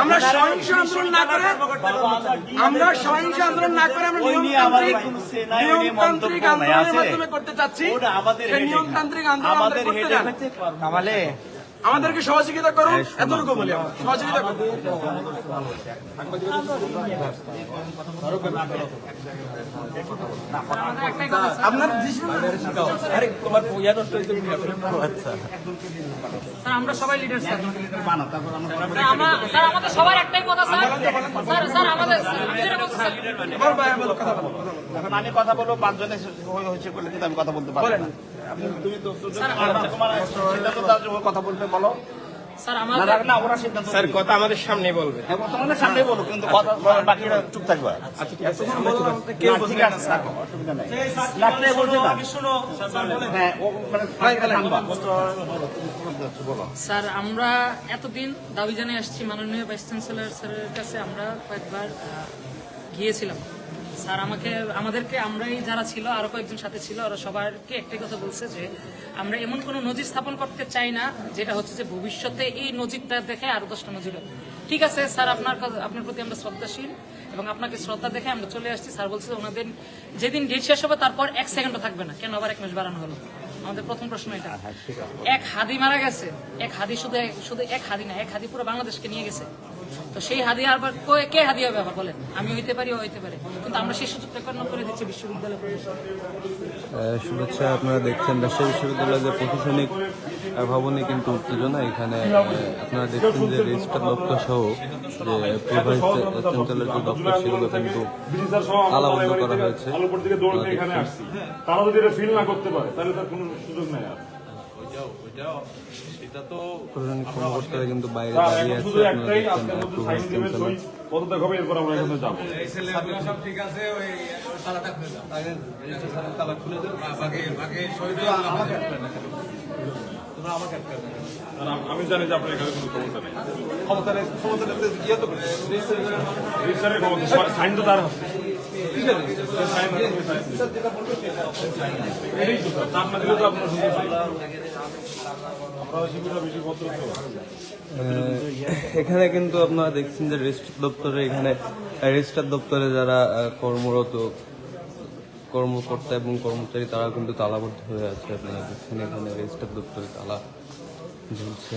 আমরা সহিংস আন্দোলন না করে আমরা সহিংস আন্দোলন না করে আমরা নিয়ে আমাদের নিয়মতান্ত্রিক আন্দোলনের মাধ্যমে করতে চাচ্ছি। নিয়মতান্ত্রিক আন্দোলন আমাদের কামালে আমাদেরকে সহযোগিতা করুন এতটুকু বলি আমরা। সহযোগিতা করুন। আপনার আচ্ছা। আমরা সবাই লিডার স্যার। স্যার, আমরা স্যার আমাদের সবার একটাই কথা স্যার। স্যার স্যার আমাদের আমি বল বলো, কথা বলো, বলো। বলব পাঁচজনে হয়েছে করলে কিন্তু আমি কথা বলতে পারব না তুমি তো তোমার সিদ্ধান্ত দেওয়ার জন্য কথা বলতে বলো। স্যার না আমাদের না, না ওরা সিদ্ধান্ত স্যার কথা আমাদের সামনে বলবে। তোমাদের সামনে বলো কিন্তু কথা বাকিরা চুপ থাকবে। আচ্ছা ঠিক না, ঠিক অসুবিধা নাই। লাগলে বলতে না হ্যাঁ ও মানে স্যার আমরা এতদিন দাবি জানিয়ে আসছি মাননীয় ভাইস চ্যান্সেলর স্যারের কাছে আমরা কয়েকবার গিয়েছিলাম। স্যার আমাকে আমাদেরকে আমরাই যারা ছিল আরও কয়েকজন সাথে ছিল ওরা সবাইকে একটাই কথা বলছে যে আমরা এমন কোনো নজির স্থাপন করতে চাই না যেটা হচ্ছে যে ভবিষ্যতে এই নজিরটা দেখে আরও দশটা নজির হবে। ঠিক আছে স্যার আপনার আপনার প্রতি আমরা শ্রদ্ধাশীল এবং আপনাকে শ্রদ্ধা দেখে আমরা চলে আসছি। স্যার বলছে ওনাদের যেদিন ডেট শেষ হবে তারপর এক সেকেন্ডও থাকবে না। কেন আবার এক মাস বাড়ানো হলো? আমাদের প্রথম প্রশ্ন এটা। এক হাদি মারা গেছে। এক হাদি শুধু শুধু এক হাদি না এক হাদি পুরো বাংলাদেশকে নিয়ে গেছে। তো সেই হাদি আবার কে হাদি হবে আবার বলেন? আমি হইতে পারি ও হইতে পারে। কিন্তু আমরা সেই সুযোগটা কেন করে দিচ্ছি বিশ্ববিদ্যালয় প্রশাসন। শুভেচ্ছা আপনারা দেখছেন রাজশাহী বিশ্ববিদ্যালয়ের যে প্রশাসনিক ভবনে কিন্তু উত্তেজনা। এখানে আপনারা দেখছেন যে রেজিস্টার দপ্তর সহ যে প্রভাইস চ্যান্সেলর যে দপ্তর সেগুলো কিন্তু বাড়ি করা হয়েছে। তারা যদি এটা ফিল না করতে পারে তাহলে তার কোনো সুযোগ নেই আর। কর্মকর্তারা কিন্তু বাইরে দাঁড়িয়ে আছে আম- জানি যে আপনার এখানে কোনো ক্ষমতা নেই ক্ষমতা সাইন তো তার হাতে। সাইন তো স্যার। চাপ এখানে কিন্তু আপনারা দেখছেন যে রেজিস্টার দপ্তরে এখানে, রেজিস্টার দপ্তরে যারা কর্মরত, কর্মকর্তা এবং কর্মচারী, তারা কিন্তু তালাবদ্ধ হয়ে আছে। আপনারা দেখছেন এখানে রেজিস্টার দপ্তরে তালা ঝুলছে।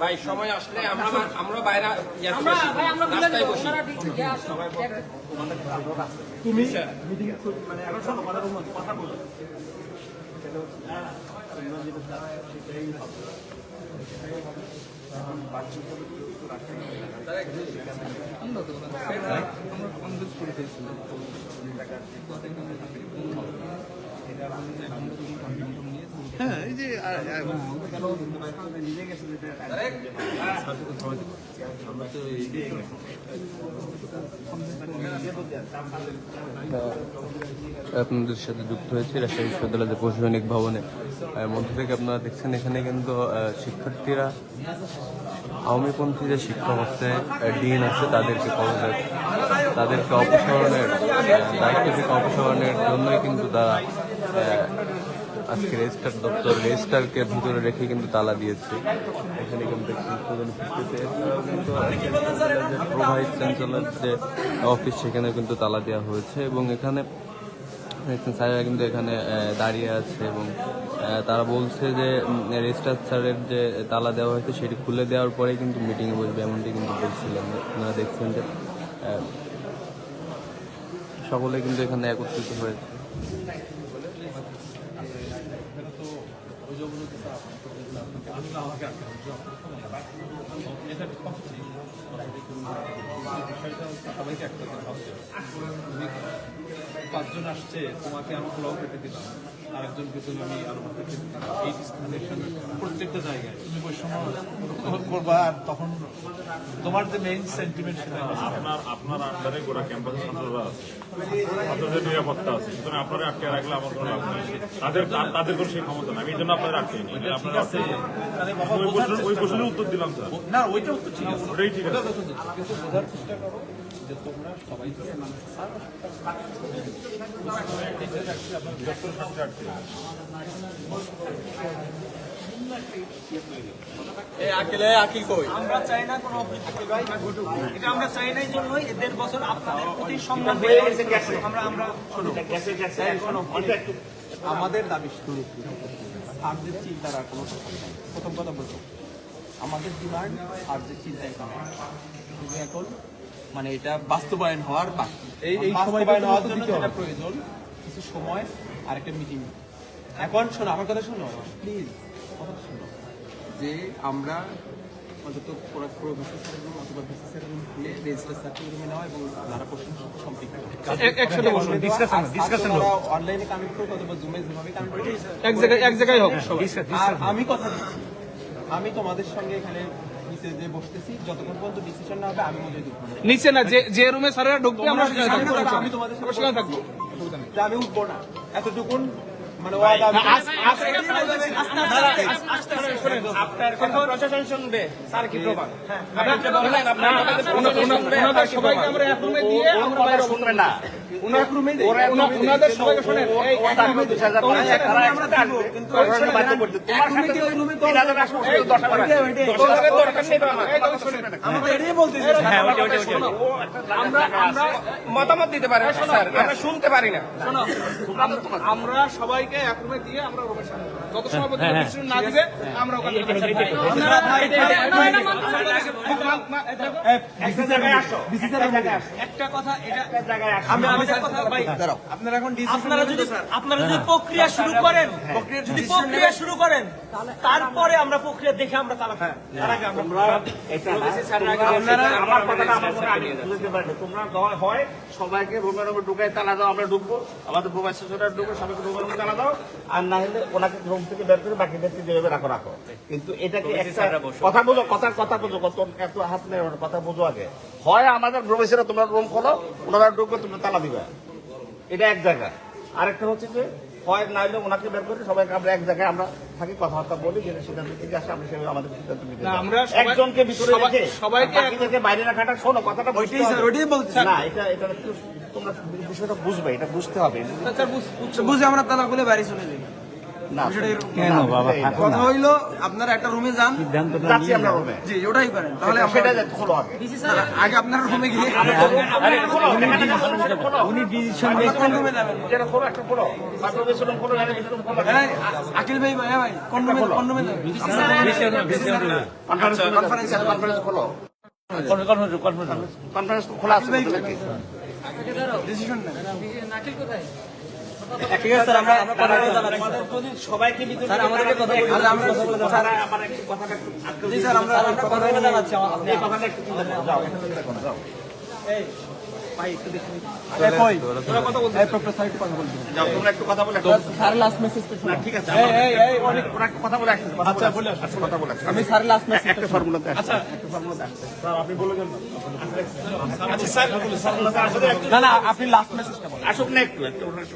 ভাই সময় আসলে আমরা আমরা বাইরে ইয়াতে আমরা বসি, ভাই আমরা ভুলে রাস্তায় যাব ইয়ে আপনাদের সাথে যুক্ত হয়েছে রাজশাহী বিশ্ববিদ্যালয়ের যে প্রশাসনিক ভবনে। মধ্য থেকে আপনারা দেখছেন এখানে কিন্তু শিক্ষার্থীরা আওয়ামীপন্থী যে শিক্ষক আছে ডিন আছে তাদেরকে কলেজে তাদেরকে অপসারণের দায়িত্ব থেকে অপসারণের জন্যই কিন্তু তারা আজকে রেজিস্টার দপ্তর রেজিস্টারকে ভিতরে রেখে কিন্তু তালা দিয়েছে। এখানে কিন্তু প্রভাইস চ্যান্সেলর যে অফিস সেখানে কিন্তু তালা দেওয়া হয়েছে এবং এখানে স্যারেরা কিন্তু এখানে দাঁড়িয়ে আছে এবং তারা বলছে যে রেজিস্টার স্যারের যে তালা দেওয়া হয়েছে, সেটি খুলে দেওয়ার পরে কিন্তু মিটিংয়ে বসবে, এমনটি কিন্তু বলছিলেন। আপনারা দেখছেন যে সকলে কিন্তু এখানে একত্রিত হয়েছে অভিযোগগুলো তো স্যার আপনাকে যেগুলো আপনাকে আমি না আমাকে আটকে দিচ্ছি, আপনার সমস্যা নাই। এটা ঠিক কথা ঠিক। বিষয়টা হচ্ছে সবাইকে একটা ভাবতে তুমি পাঁচজন আসছে তোমাকে আমি পোলাও পেতে দিলাম। আরেকজনকে তুমি আমি দিলাম। এই ডিসক্রিমিনেশন প্রত্যেকটা জায়গায়। তুমি বৈষম্য করবা আর তখন তোমার যে মেইন সেন্টিমেন্ট সেটা হবে। আপনার আপনার আন্ডারে গোটা ক্যাম্পাসে ছাত্ররা আছে। ছাত্রদের নিরাপত্তা আছে। সুতরাং আপনারা আটকে রাখলে আমার কোনো লাভ নেই। তাদের তাদের কোনো সেই ক্ষমতা নাই। আমি এই জন্য আপনাদের আটকে ঠিক আপনারা আছে বাবা ওই বোঝার প্রশ্ন- ওই চেষ্টা প্রশ্নের উত্তর দিলাম স্যার। না ওইটাও তো ঠিক আছে। ওটাই ঠিক আছে। ওটাও তো ঠিক। কিন্তু বোঝার চেষ্টা করো যে তোমরা সবাই আমরা চাই না কোনো এটা আমরা চাই না এই জন্যই দেড় বছর আপনাদের প্রতি সম্মান আমরা আমরা শোনো আমাদের দাবি সার্জের চিন্তার আর কোনো প্রথম কথা বলব আমাদের ডিমান্ড সার্জের চিন্তাই কমে। শুধু এখন মানে এটা বাস্তবায়ন হওয়ার বাকি। এই- এই বাস্তবায়ন হওয়ার জন্য যেটা প্রয়োজন কিছু সময় আর একটা মিটিং এখন শোনো আমার কথা শোনো। প্লিজ কথা শোনো। যে আমরা অন্তত রুম অথবা ভিসি খুলে রেজিস্টার রুমে নেওয়া এবং যারা প্রশ্ন সম্পৃক্ত ডিসকাশন ডিসকাশন অনলাইনে কানেক্ট করুক অথবা জুমে যেভাবে কানেক্ট এক জায়গায় এক জায়গায় হোক আর আমি কথা দিচ্ছি আমি তোমাদের সঙ্গে এখানে নিচে যে বসতেছি যতক্ষণ পর্যন্ত ডিসিশন না হবে আমি ঢুকবো। নিচে না যে যে রুমে স্যারেরা ঢুকবে আমরা সেখানে থাকব। আমি তোমাদের সঙ্গে থাকব। আমি উঠবো না। এতটুকুন মানে আমরা এক রুমে দিয়ে আমরা বাইরে হব। শুনবে না মতামত দিতে পারি স্যার আমরা শুনতে পারি না আমরা সবাইকে এক রুমে দিয়ে আমরা রুমের সামনে যত সময় না দিবে আমরা ওখানে একটা কথা এটা আমি আমি আপনারা এখন আপনারা যদি আপনারা যদি প্রক্রিয়া শুরু করেন যদি প্রক্রিয়া শুরু করেন তারপরে আমরা প্রক্রিয়া দেখে আমরা তালা তার আগে আমরা আপনারা আমার কথাটা আমার আগে বুঝতে পারেন তোমরা হয়- হয় সবাইকে রুমে রুমে ঢুকাই তালা দাও আমরা ঢুকবো। আমাদের প্রবাসীরা ঢুকবো সবাইকে রুমে রুমে তালা দাও। আর না হলে ওনাকে রুম থেকে বের করে যেভাবে রাখো রাখো। কিন্তু এটাকে কথা বোঝো কথা কথা বোঝো। কত এত হাত নেই কথা বোঝো আগে। হয় আমাদের প্রবাসীরা তোমরা রুম খোলো ওনারা ঢুকবে তোমরা তালা দিবে। এটা এক জায়গা। আরেকটা হচ্ছে যে হয় না হলে ওনাকে বের করে সবাইকে আমরা এক জায়গায় আমরা থাকি কথাবার্তা বলি যে সিদ্ধান্ত থেকে আসে আমরা সেভাবে আমাদের সিদ্ধান্ত নিতে আমরা একজনকে ভিতরে রেখে সবাইকে বাকিদেরকে বাইরে রাখাটা শোনো কথাটা বলছি ওইটাই স্যার ওইটাই বলতেছি না এটা এটা একটু তোমরা বিষয়টা বুঝবে এটা বুঝতে হবে। বুঝে আমরা তালা বলে বাইরে চলে যাই। কেন বাবা কথা হইল আপনারা একটা রুমে যান যাচ্ছি আমরা রুমে জি ওটাই করেন তাহলে সেটা খোলো আগে আগে আপনারা রুমে গিয়ে উনি ডিসিশন কোন রুমে যাবেন যেটা খোলো একটা খোলো আকিল ভাই ভাই ভাই কোন রুমে কোন রুমে কনফারেন্স কনফারেন্স কনফারেন্স খোলো কনফারেন্স খোলা আছে নাকি ডিসিশন নেন নাকিল কোথায় ঠিক আছে স্যার আমরা আমরা কথা বলে জানাচ্ছি সবাইকে স্যার আমাদেরকে কথা বলতে স্যার। আমরা কথা বলতে স্যার আমার একটু কথাটা জি স্যার আমরা কথা বলতে জানাচ্ছি আপনি কথাটা একটু চিন্তা করো যাও এখান থেকে করো, যাও যাও তোমরা একটু কথা বলে স্যার লাস্ট মেসেজটা না ঠিক আছে অনেক ওরা কথা বলে আসছে আচ্ছা বলে আসছে কথা বলে আসছে আমি স্যার লাস্ট মেসেজ একটা ফর্মুলাতে আচ্ছা। একটা ফর্মুলাতে আসছে স্যার আপনি বলে দেন আচ্ছা স্যার ফর্মুলাতে আসলে একটু না না আপনি লাস্ট মেসেজটা বলেন। আসুক না একটু একটু ওরা একটু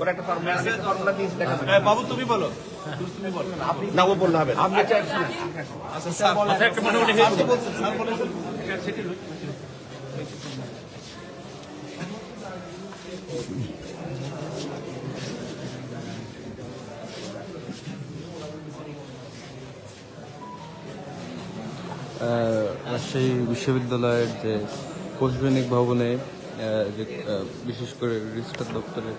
ওরা একটা ফর্মুলা আছে। ফর্মুলা দিয়েছে দেখা যাবে বাবু তুমি বলো। না ও বললে হবে না। আচ্ছা আচ্ছা একটা মোটামুটি হয়ে গেছে। আহ, রাজশাহী বিশ্ববিদ্যালয়ের যে প্রশাসনিক ভবনে যে বিশেষ করে রেজিস্ট্রার দপ্তরে।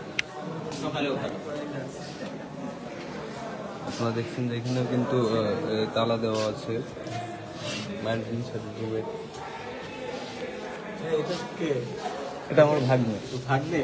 আপনারা দেখছেন যে এখানেও কিন্তু তালা দেওয়া আছে। সার্টিফিকেট এটা আমার ভাগ্নে। ভাগ্নে?